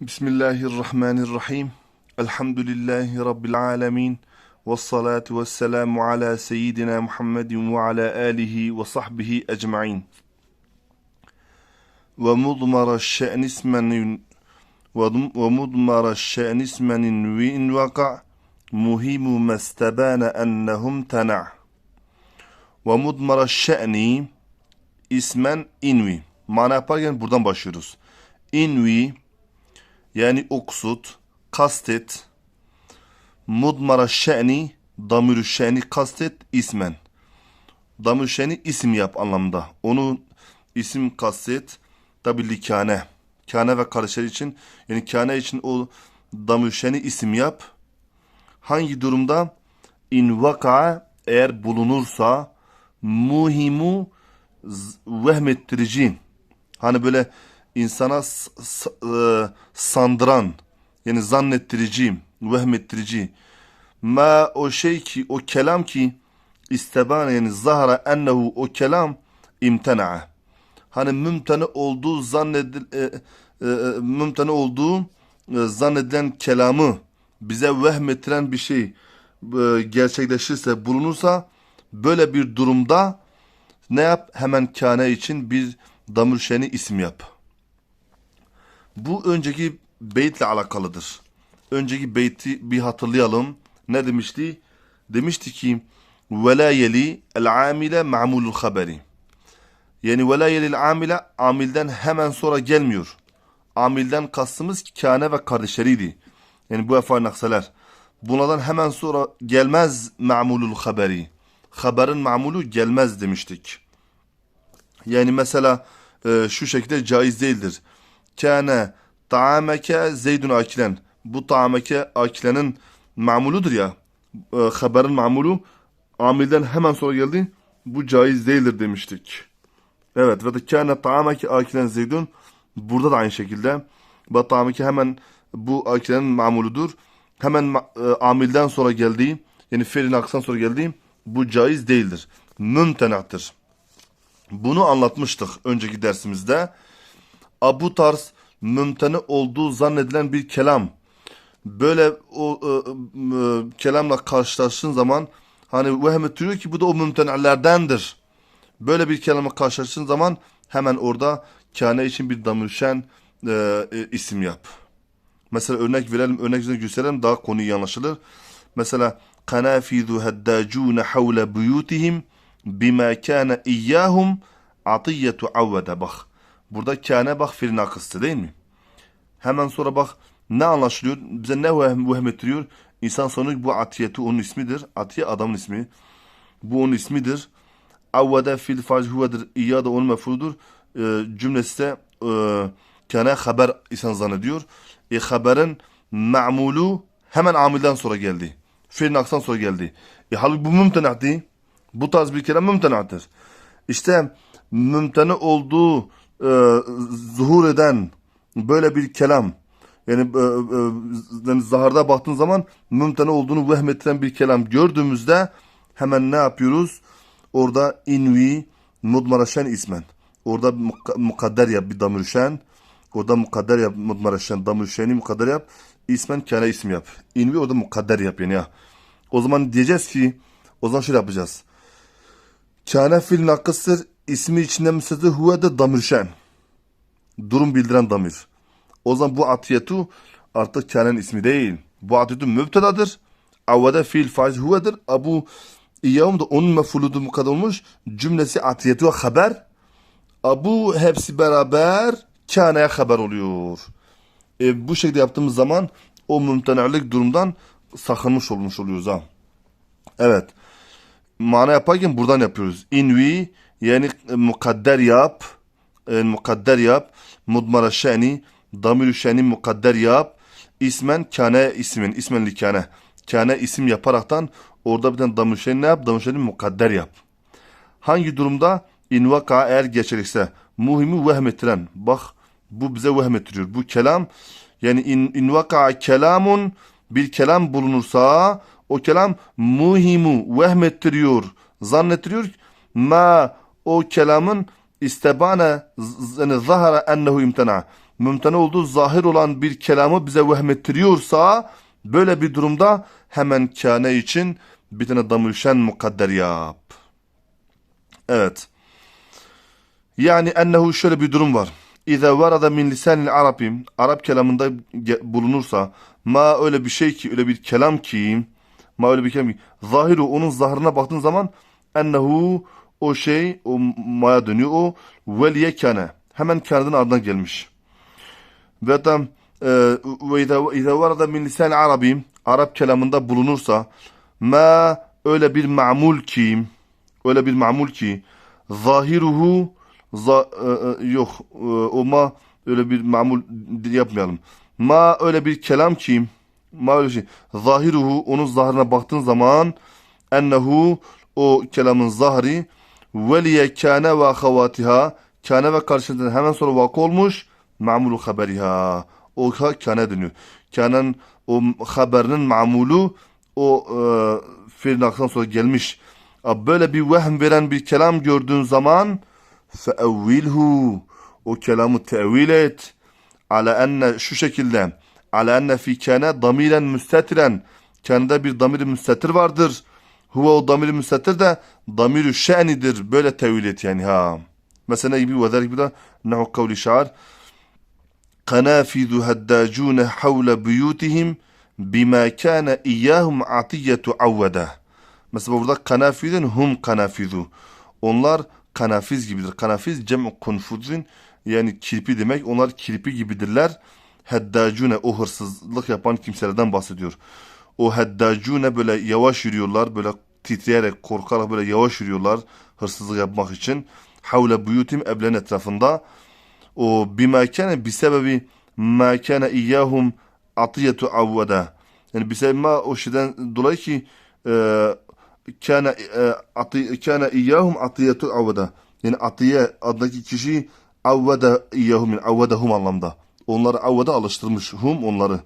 Bismillahirrahmanirrahim. Elhamdülillahi Rabbil alemin. Ve salatu ve selamu ala seyyidina Muhammedin ve ala alihi ve sahbihi ecma'in. Ve mudmara şe'n ismenin ve mudmara şe'n ismenin ve in vaka muhimu mestebane ennehum tena' ve mudmara şe'ni ismen invi. Mana yaparken buradan başlıyoruz. İnvi yani oksut, kastet, mudmara şe'ni, damir şe'ni kastet ismen. Damir şe'ni isim yap anlamda. Onu isim kastet tabi likane. Kane ve kardeşleri için yani kane için o damir şe'ni isim yap. Hangi durumda? İn vaka eğer bulunursa muhimu vehmettirici. Hani böyle insana e, sandıran yani zannettirici, vehmettirici. Ma o şey ki o kelam ki istebane yani zahara ennehu o kelam imtena'a. Hani mümtene olduğu zannedil e, e, e, mümtene olduğu e, zannedilen kelamı bize vehmettiren bir şey e, gerçekleşirse bulunursa böyle bir durumda ne yap? Hemen kâne için bir damır şeni isim yap. Bu önceki beytle alakalıdır. Önceki beyti bir hatırlayalım. Ne demişti? Demişti ki وَلَا يَلِي الْعَامِلَ مَعْمُولُ الْخَبَرِ Yani وَلَا يَلِي الْعَامِلَ amilden hemen sonra gelmiyor. Amilden kastımız kâne ve kardeşleriydi. Yani bu efal nakseler. Bunlardan hemen sonra gelmez ma'mulul haberi. Haberin ma'mulu gelmez demiştik. Yani mesela e, şu şekilde caiz değildir. Kâne ta'ameke zeydun akilen. Bu ta'ameke akilenin ma'muludur ya. E, haberin ma'mulu amilden hemen sonra geldi. Bu caiz değildir demiştik. Evet ve de kâne ta'ameke akilen zeydun. Burada da aynı şekilde. Ve ta'ameke hemen bu akilenin ma'muludur. Hemen e, amilden sonra geldiği yani fiilin aksan sonra geldiği bu caiz değildir. Mümtenattır. Bunu anlatmıştık önceki dersimizde. Bu tarz mümteni olduğu zannedilen bir kelam. Böyle o e, e, kelamla karşılaştığın zaman hani vehmet diyor ki bu da o mümtenilerdendir. Böyle bir kelamla karşılaştığın zaman hemen orada kâne için bir damürşen e, e, isim yap. Mesela örnek verelim, örnek gösterelim daha konu iyi anlaşılır. Mesela kanafizu haddacune havle buyutihim bima kana iyyahum atiyyetu avvede bak. Burada kâne bak fiil nakıstı değil mi? Hemen sonra bak ne anlaşılıyor? Bize ne vehm ettiriyor? İnsan sonu bu atiyetu onun ismidir. Atiye adamın ismi. Bu onun ismidir. Avvede fiil faiz huvedir. İyya da onun mefrudur. E, cümlesi de e, kâne haber insan zannediyor. E, haberin ma'mulu hemen amilden sonra geldi. Fiilin aksan sonra geldi. E, halbuki bu mümtenattı. Bu tarz bir kelam mümtenattır. İşte mümteni olduğu e, zuhur eden böyle bir kelam yani, e, e, yani zaharda baktığın zaman mümteni olduğunu vehmettiren bir kelam gördüğümüzde hemen ne yapıyoruz? Orada invi mudmaraşen ismen. Orada mukadder yap bir damürşen. Orada mukadder yap mudmaraşen damürşeni mukadder yap. İsmen kâne isim yap. İnvi orada mukadder yap yani ya. O zaman diyeceğiz ki o zaman şöyle yapacağız. Kâne fil nakıstır ismi içinde müstedi huve de damirşen. Durum bildiren damir. O zaman bu atiyetu artık kânenin ismi değil. Bu atiyetu mübtedadır. Avvede fiil faiz huvedir. Abu İyyahum da onun mefuludu mukadder olmuş. Cümlesi atiyetu ve haber. Abu hepsi beraber kâneye haber oluyor. E, bu şekilde yaptığımız zaman o mümtenalık durumdan sakınmış olmuş oluyoruz ha. Evet. Mana yaparken buradan yapıyoruz. İnvi yani e, mukadder yap. E, mukadder yap. Mudmara şeni. Damirü şeni mukadder yap. İsmen kane ismin. İsmen li kane. İsim yaparaktan orada bir tane damir şeni ne yap? Damir şeni mukadder yap. Hangi durumda? İnvaka eğer geçerlikse. Muhimi vehmettiren. Bak bu bize vehmettiriyor. Bu kelam yani in, invaka kelamun bir kelam bulunursa o kelam muhimu vehmettiriyor. Zannettiriyor. Ma o kelamın istebane yani zahara ennehu imtena. mümtene olduğu zahir olan bir kelamı bize vehmettiriyorsa böyle bir durumda hemen kâne için bir tane damülşen mukadder yap. Evet. Yani ennehu şöyle bir durum var. İza varada min lisanil Arabim Arap kelamında bulunursa ma öyle bir şey ki öyle bir kelam ki ma öyle bir kelam ki zahiru onun zahırına baktığın zaman ennehu o şey o maya dönüyor o veliye kane hemen kanadın ardından gelmiş. Ve hatta e, ve iza varada min lisanil Arabim Arap kelamında bulunursa ma öyle bir ma'mul ki öyle bir ma'mul ki zahiruhu za, e, e, yok e, o ma öyle bir mamul yapmayalım. Ma öyle bir kelam ki ma öyle şey zahiruhu onun zahirine baktığın zaman ennehu o kelamın zahri veliye kâne ve havatiha kâne ve karşılığında hemen sonra vakı olmuş ma'mulu haberiha o kâne dönüyor. Kânen o haberinin ma'mulu o e, fiilin aklından sonra gelmiş. Böyle bir vehm veren bir kelam gördüğün zaman feevvilhu o kelamı tevil et ala enne şu şekilde ala enne fi kâne damiren müstetiren kânede bir damiri müstetir vardır. Huve o damiri müstettir de damiri şe'nidir. Böyle tevil et yani ha. Mesela gibi ve derik bir de nehu kavli şair. Kanafidu haddacune havle buyutihim bima kana iyyahum atiyetu avvede. Mesela burada kanafidin hum kanafidu. Onlar kanafiz gibidir. Kanafiz cem'u kunfuzin yani kirpi demek. Onlar kirpi gibidirler. Heddacune o hırsızlık yapan kimselerden bahsediyor. O heddacune böyle yavaş yürüyorlar. Böyle titreyerek korkarak böyle yavaş yürüyorlar. Hırsızlık yapmak için. Havle buyutim evlerin etrafında. O bima kâne bi sebebi ma kâne iyyahum atiyetu avvada. Yani bir sebebi ma o şeyden dolayı ki e, kâne e, ati, kâne iyyahum atiyetu avvada. Yani atiye adındaki kişi avvada iyyahum yani avvadahum anlamda. Onları avvada alıştırmış. Hum onları.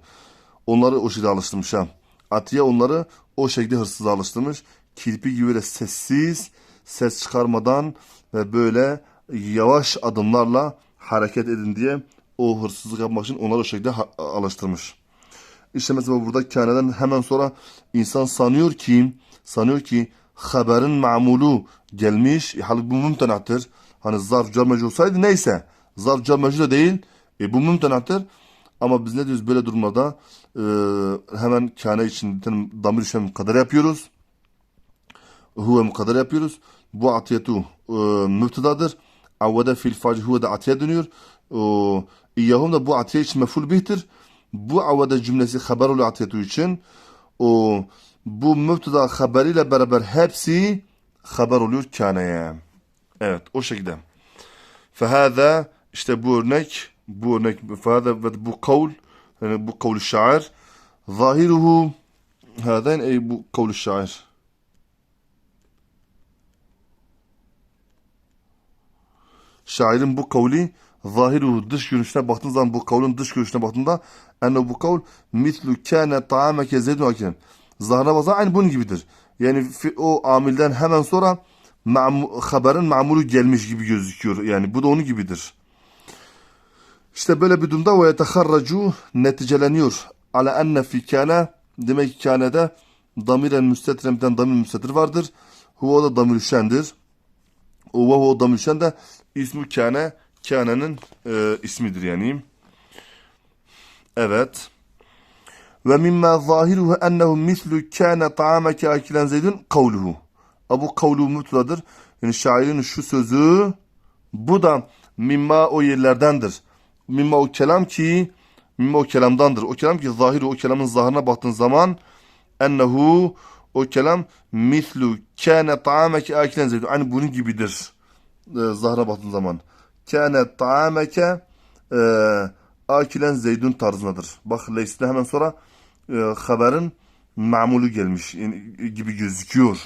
Onları o şekilde alıştırmış ha. Atiye onları o şekilde hırsıza alıştırmış. Kirpi gibi böyle sessiz, ses çıkarmadan ve böyle yavaş adımlarla hareket edin diye o hırsızlık yapmak için onları o şekilde alıştırmış. İşte mesela burada kâneden hemen sonra insan sanıyor ki sanıyor ki haberin ma'mulu gelmiş. E, halbuki bu mümtenattır. Hani zarf carmacı olsaydı neyse. Zarf carmacı da değil. E, bu mümtenattır. Ama biz ne diyoruz böyle durumlarda e, hemen kâne için damir işlemi kadar yapıyoruz. Huve mukadder yapıyoruz. Bu atiyetu e, müptedadır. Avvede fil faci huve de atiye dönüyor. O, İyyahum da bu atiye için meful bihtir. Bu avvede cümlesi haber oluyor atiyetu için. O, bu müpteda haberiyle beraber hepsi haber oluyor kâneye. Evet o şekilde. Fehâzâ işte bu örnek bu fehâzâ ve bu kavl yani bu kavl şair zahiruhu hâzen ey bu kavl şair şairin bu kavli zahiru dış görünüşüne baktığın zaman bu kavlin dış görünüşüne baktığında enne bu kavl mislu kâne ta'ameke zeydun akilen zahına bazen aynı bunun gibidir. Yani o amilden hemen sonra haberin mamulu gelmiş gibi gözüküyor. Yani bu da onun gibidir. İşte böyle bir durumda ve yeteharracu neticeleniyor. Ala enne fi kâne demek ki kânede damiren müstetiremden damir müstetir vardır. Huve da damir şendir. O ve o damir şen de ismi kâne kânenin e, ismidir yani. Evet. Ve mimma zahiruhu ennehu mislu kâne ta'ameke akilen zeydun kavluhu. Bu kavlu mutladır. Yani şairin şu sözü bu da mimma o yerlerdendir. Mimma o kelam ki mimma o kelamdandır. O kelam ki zahiri o kelamın zahirine baktığın zaman ennehu o kelam mislu kâne ta'ameke akilen zeydun. Aynı bunun gibidir. E, zahra baktığın zaman. Kâne ta'ameke e, akilen zeydun tarzındadır. Bak leysine hemen sonra e, haberin mamulu gelmiş gibi gözüküyor.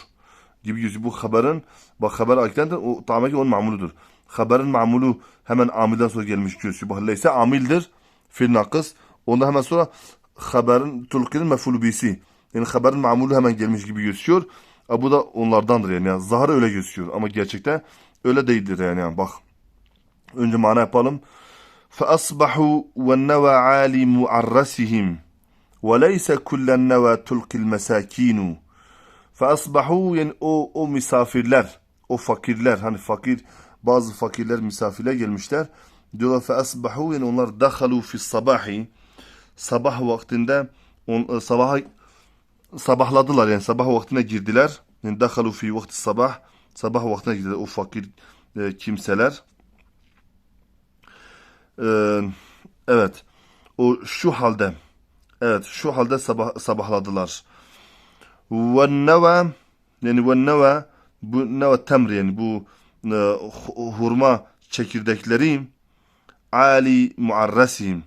Gibi gözüküyor. Bu haberin bak haber akilen de o ta'ameke onun mamuludur Haberin mamulu hemen amilden sonra gelmiş gözüküyor. Bak leyse amildir. Fil nakıs. Ondan hemen sonra haberin tulkinin mefulu bisi. Yani haberin mamulu hemen gelmiş gibi gözüküyor. E, bu da onlardandır yani. yani zahara öyle gözüküyor ama gerçekten öyle değildir yani. yani. Bak önce mana yapalım. فأصبحوا والنوى عالي معرسهم وليس كل النوى تلقي المساكين فأصبحوا yani o, o misafirler, o fakirler hani fakir bazı fakirler misafire gelmişler. Diyorlar fe asbahu yani onlar dakhalu fi sabahi. Sabah vaktinde on, e, sabaha sabahladılar yani sabah vaktine girdiler. Yani dakhalu fi vakti sabah. Sabah vaktine girdiler o fakir e, kimseler. Ee, evet. O şu halde evet şu halde sabah, sabahladılar. Ve neva yani ve neva bu neva temr yani bu hurma çekirdekleri ali muarrasihim.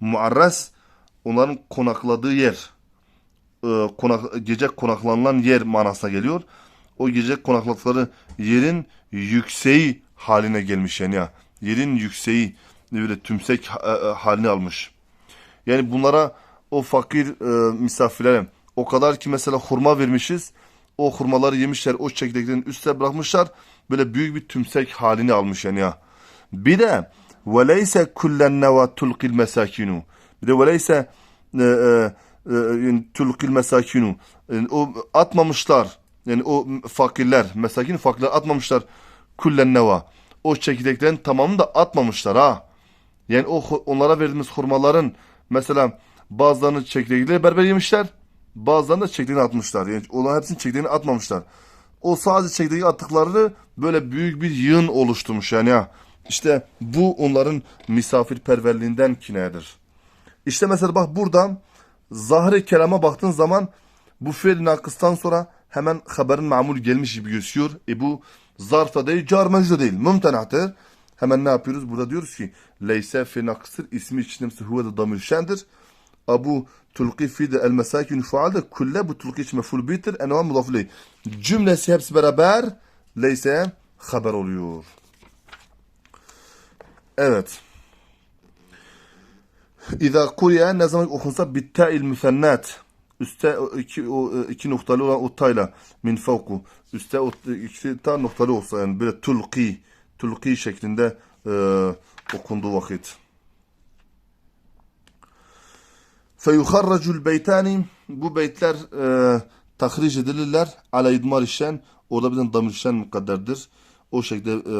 Muarras onların konakladığı yer. E, konak, gece konaklanılan yer manasına geliyor. O gece konakladıkları yerin yükseği haline gelmiş yani ya. Yerin yükseği böyle tümsek e, e, halini almış. Yani bunlara o fakir e, misafirlere o kadar ki mesela hurma vermişiz O hurmaları yemişler, o çekirdeklerin üstüne bırakmışlar. Böyle büyük bir tümsek halini almış yani ya. Bir de وَلَيْسَ كُلَّ النَّوَى تُلْقِ الْمَسَاكِنُ Bir de وَلَيْسَ e, e, e, yani tulkil mesakinu. Yani o atmamışlar. Yani o fakirler, mesakin fakirler atmamışlar kullen neva. O çekirdeklerin tamamını da atmamışlar ha. Yani o onlara verdiğimiz hurmaların mesela bazılarını çekirdeğiyle beraber yemişler. Bazılarını da çekirdeğini atmışlar. Yani onların hepsini çekirdeğini atmamışlar. O sadece çekirdeği attıklarını böyle büyük bir yığın oluşturmuş yani ya. İşte bu onların misafirperverliğinden kinedir. İşte mesela bak burada zahri kelama baktığın zaman bu fiil nakıstan sonra hemen haberin mamul gelmiş gibi gözüküyor. E bu zarfta değil, car mecda değil. Mümtenahtır. Hemen ne yapıyoruz? Burada diyoruz ki leyse fi nakısır ismi içindemsi huve de damir. De el mesakin faal de kulle bu tulki için meful bitir. Enva mudafli. Cümlesi hepsi beraber leyse haber oluyor. Evet. İza kuriye ne zaman okunsa bitta'il müsennat. Üste iki, o iki noktalı olan o min fevku. Üste o iki ta noktalı olsa yani böyle tulki tulki şeklinde e, okunduğu vakit. Feyuharracul beytani bu beytler e, tahric edilirler. Ala idmar işen orada bir tane damir işen mukadderdir. O şekilde e,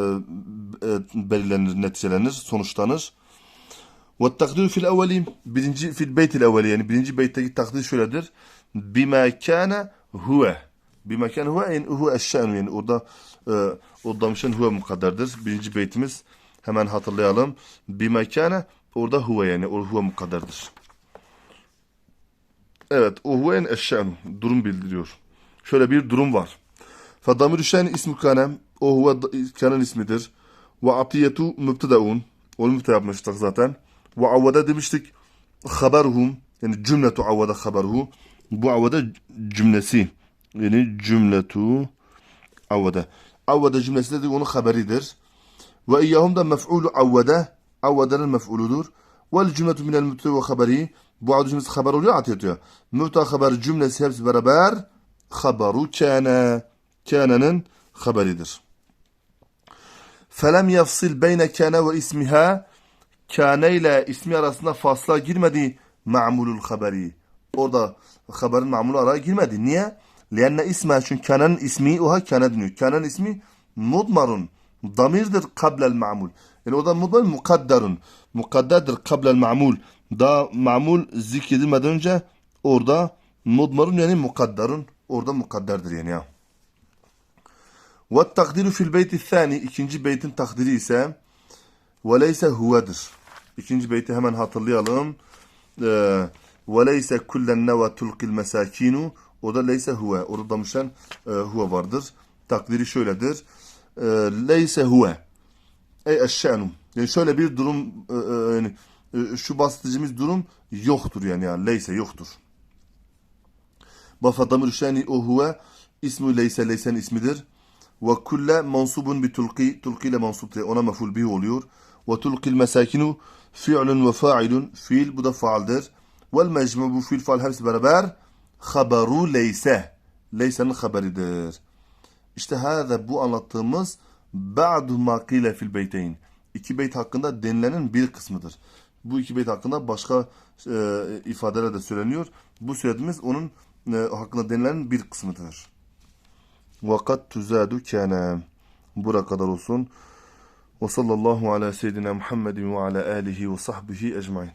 e, belirlenir, neticelenir, sonuçlanır. Ve takdiru fil evveli birinci fil beytil evveli yani birinci beytteki takdir şöyledir. Bima kana huve. Bima kana huve yani huve eşşanu yani orada e, o damışan huve mukadderdir. Birinci beytimiz hemen hatırlayalım. Bima kana orada huve yani o huve mukadderdir. Evet yani eşşanu durum bildiriyor. Şöyle bir durum var. Fadamir şen ismi kanem o kanen ismidir. Ve atiyetu mübtedaun onu mübteda yapmıştık zaten. Ve avvada demiştik haberhum yani cümletu avvada haberhu bu avvada cümlesi yani cümletu avvada avvada cümlesi dedik onun haberidir ve iyyahum da mef'ulu avvada avvadanın mef'uludur vel cümletu minel mübteda ve haberi bu avvada cümlesi haber oluyor atıyor mübteda haber cümlesi hepsi beraber haberu kâne kânenin haberidir felem yafsil beyne kâne ve ismiha kâne ile ismi arasında fasla girmedi ma'mulul haberi. Orada haberin ma'mulu araya girmedi. Niye? Lenne isme çünkü kânenin ismi oha kâne deniyor. Kânenin ismi mudmarun. Damirdir kablel ma'mul. Yani orada mudmar mukadderun. Mukadderdir kablel ma'mul daha mamul zikredilmeden önce orada mudmarun yani mukaddarun orada mukadderdir yani ya. Ve takdiru fil beyti thani ikinci beytin takdiri ise ve leyse huvedir. İkinci beyti hemen hatırlayalım. Ee, ve leyse kullen neva tulkil mesakinu o da leyse huve. Orada damışan e, huve vardır. Takdiri şöyledir. E, leyse huve. Ey eşşanum. Yani şöyle bir durum e, e, yani şu bahsedeceğimiz durum yoktur yani. yani leyse yoktur. Bafadamir şeni o huve ismi leyse leysen ismidir. Ve kulle mansubun bi tulki tulki ile mansuptur. Ona meful bihi oluyor. Ve tulki mesakinu fi'lun ve fa'ilun fiil bu da faaldir. Vel mecmu bu fiil faal hepsi beraber haberu leyse. Leyse'nin haberidir. İşte hâzâ bu anlattığımız ba'du ma kîle fil beyteyn. iki beyt hakkında denilenin bir kısmıdır. Bu iki beyt hakkında başka e, ifadeler de söyleniyor. Bu söylediğimiz onun e, hakkında denilenin bir kısmıdır. Vakat tuzadu kâne. Bura kadar olsun. Ve sallallahu ala seyyidina Muhammedin ve ala alihi ve sahbihi ecmain.